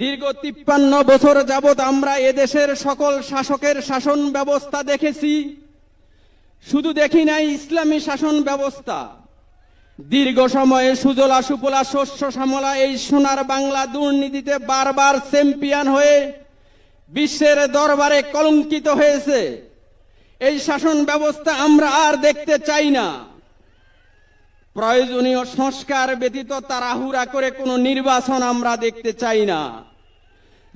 দীর্ঘ তিপ্পান্ন বছর যাবৎ আমরা এদেশের সকল শাসকের শাসন ব্যবস্থা দেখেছি। শুধু দেখি নাই ইসলামী শাসন ব্যবস্থা। দীর্ঘ সময়ে সুজলা সুফলা শস্য শ্যামলা এই সোনার বাংলা দুর্নীতিতে বারবার চ্যাম্পিয়ন হয়ে বিশ্বের দরবারে কলঙ্কিত হয়েছে। এই শাসন ব্যবস্থা আমরা আর দেখতে চাই না। প্রয়োজনীয় সংস্কার ব্যতীত তাড়াহুড়া করে কোনো নির্বাচন আমরা দেখতে চাই না।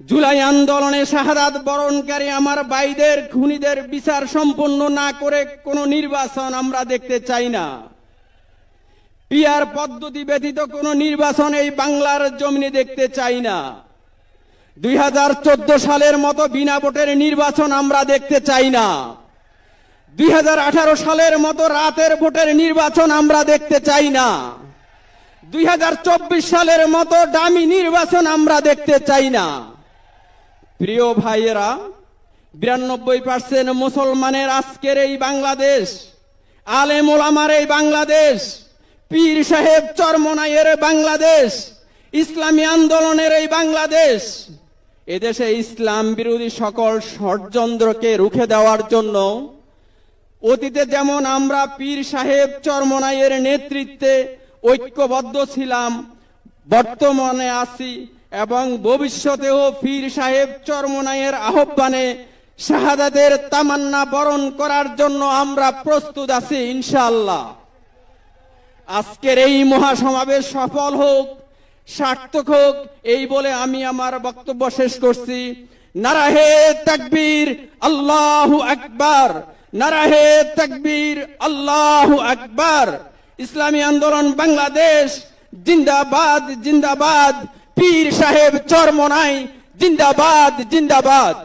জুলাই আন্দোলনে শাহাদাত বরণকারী আমার বাইদের খুনিদের বিচার সম্পন্ন না করে কোনো নির্বাচন আমরা দেখতে চাই না। পিয়ার পদ্ধতি ব্যতীত কোনো নির্বাচন এই বাংলার জমিনে দেখতে চাই না। দুই হাজার চোদ্দ সালের মতো বিনা ভোটের নির্বাচন আমরা দেখতে চাই না। দুই হাজার আঠারো সালের মতো রাতের ভোটের নির্বাচন আমরা দেখতে চাই না। দুই হাজার চব্বিশ সালের মতো দামি নির্বাচন আমরা দেখতে চাই না। প্রিয় ভাইয়েরা, বিরানব্বই পার্সেন্ট মুসলমানের আজকের এই বাংলাদেশ, আলেম ওলামার এই বাংলাদেশ, পীর সাহেব চরমনাইয়ের বাংলাদেশ, ইসলামী আন্দোলনের এই বাংলাদেশ, এদেশে ইসলাম বিরোধী সকল ষড়যন্ত্রকে রুখে দেওয়ার জন্য অতীতে যেমন আমরা পীর সাহেব চরমনাইয়ের নেতৃত্বে ঐক্যবদ্ধ ছিলাম, বর্তমানে আছি এবং ভবিষ্যতেও পীর সাহেব চরমনাইয়ের আহ্বানে শাহাদাতের তামান্না বরণ করার জন্য আমরা প্রস্তুত আছি ইনশাল্লাহ আজকের এই মহাসমাবেশ সফল হোক, সার্থক হোক, এই বলে আমি আমার বক্তব্য শেষ করছি। নারাহে তাকবীর, আল্লাহু আকবার। নারাহে তাকবীর, আল্লাহু আকবার। ইসলামী আন্দোলন বাংলাদেশ, জিন্দাবাদ জিন্দাবাদ। পীর সাহেব চরমনাই জিন্দাবাদ জিন্দাবাদ।